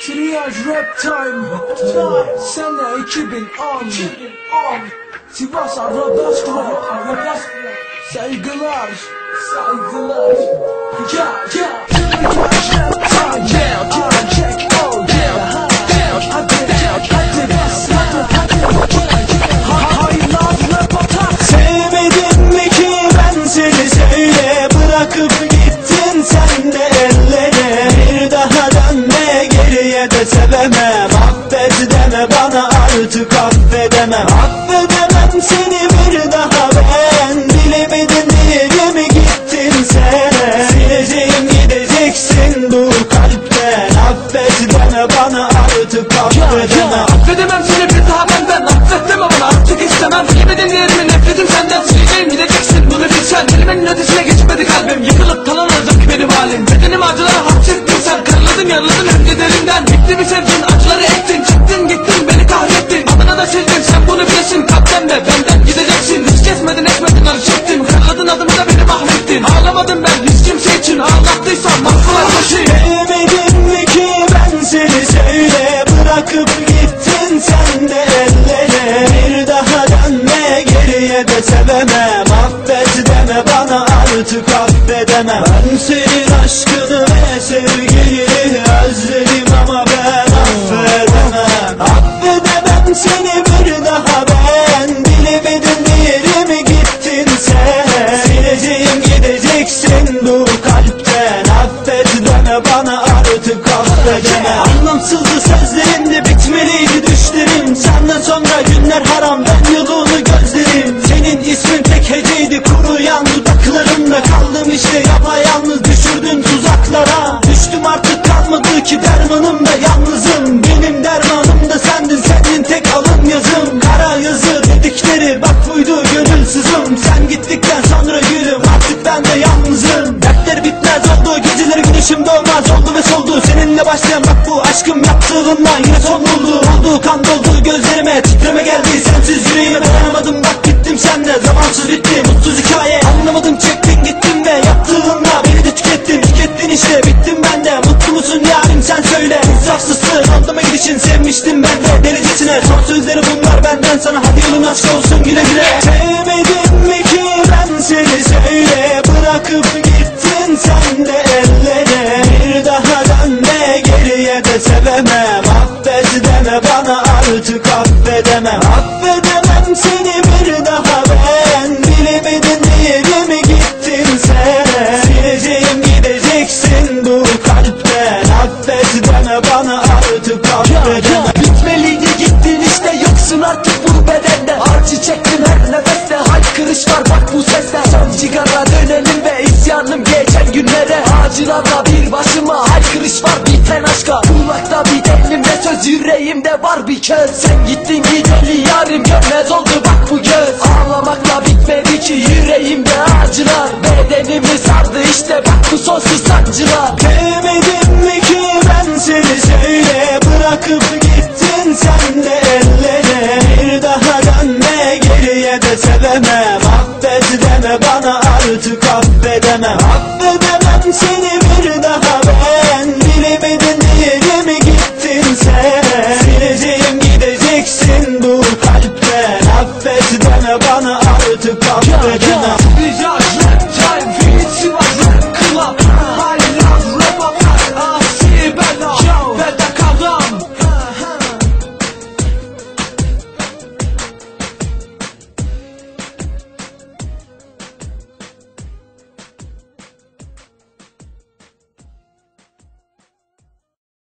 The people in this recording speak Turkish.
Triyaj rap time. Sene 2010 Sivas Aradaş Aradaş Saygılar. Saygılar. Yeah yeah Triyaj rap time. Yeah yeah check de sevemem Affet deme bana artık affedemem Affedemem seni bir daha ben Bilemedin nereye mi gittin sen. Sileceğim gideceksin bu kalpten Affet deme bana artık affedemem Affedemem seni bir daha benden Affet deme bana. Artık istemem Bilemedin değerimi nefretim senden. Sileceğim gideceksin bunu bilsen Kelimenin ötesine geçmedi kalbim. Yıkılıp kalan olacak benim halim. Bedenim acılara hapsettin sen. Kırladın yaraladın önce derinden. Bitti mi sevgin için Ağlattıysam mahvolar başı Sevmedin mi ki? Ben seni söyle. Bırakıp gittin sen de ellere. Bir daha dönme geriye de sevemem Affet deme bana artık affedemem Ben senin aşkını ve sevgini bana artık affedemem Anlamsızdı sözlerimde bitmeliydi düşlerim Senden sonra günler haram ben yolunu gözlerim. Senin ismin tek heceydi kuruyan dudaklarımda Kaldım işte. Yapayalnız düşürdün tuzaklara. Düştüm artık kalmadı ki dermanım da yalnızım. Benim dermanım da sendin senin tek alın yazım. Kara yazı dedikleri bak buydu gönülsüzüm. Sen gittikten başlayan bak bu aşkım yaptığından yine son buldu Oldu kan doldu gözlerime titreme geldi. Sensiz yüreğime dayanamadım bak gittim sende. Zamansız bitti mutsuz hikaye. Anlamadım çektin gittin ve yaptığınla beni de tükettin. Tükettin işte bittim ben de. Mutlu musun yarim sen söyle. İnsafsızsın aldığıma gidişin sevmiştim ben de. Delicesine Son sözleri bunlar benden sana. Hadi yolun açık olsun güle güle. Sevmedin mi ki ben seni? Söyle Bırakıp gittin sen de ellere sevemem Affet deme bana artık affedemem. Affedemem seni bir daha ben. Bilemedin yerime gittin sen. Sileceğim gideceksin bu kalpten. Affet deme bana artık affedemem. Bitmeliydi gittin işte yoksun artık bu bedende. Acı çektim her nefeste haykırış var bak bu seste Son cigara dönelim ve isyanım geçen günlere. Acılarda bir başıma haykırış var biten aşka Bir elimde söz yüreğimde var bir köz. Sen gittin gideli yarim görmez oldu bak bu göz. Ağlamakla bitmedi ki yüreğimde acılar. Bedenimi sardı işte bak bu sonsuz sancılar. Sevmedin mi ki ben seni? Söyle Bırakıp gittin sen de ellere. Bir daha dönme geriye de sevemem. Affet deme bana artık affedemem bana artık affedemem Biz yaşlı time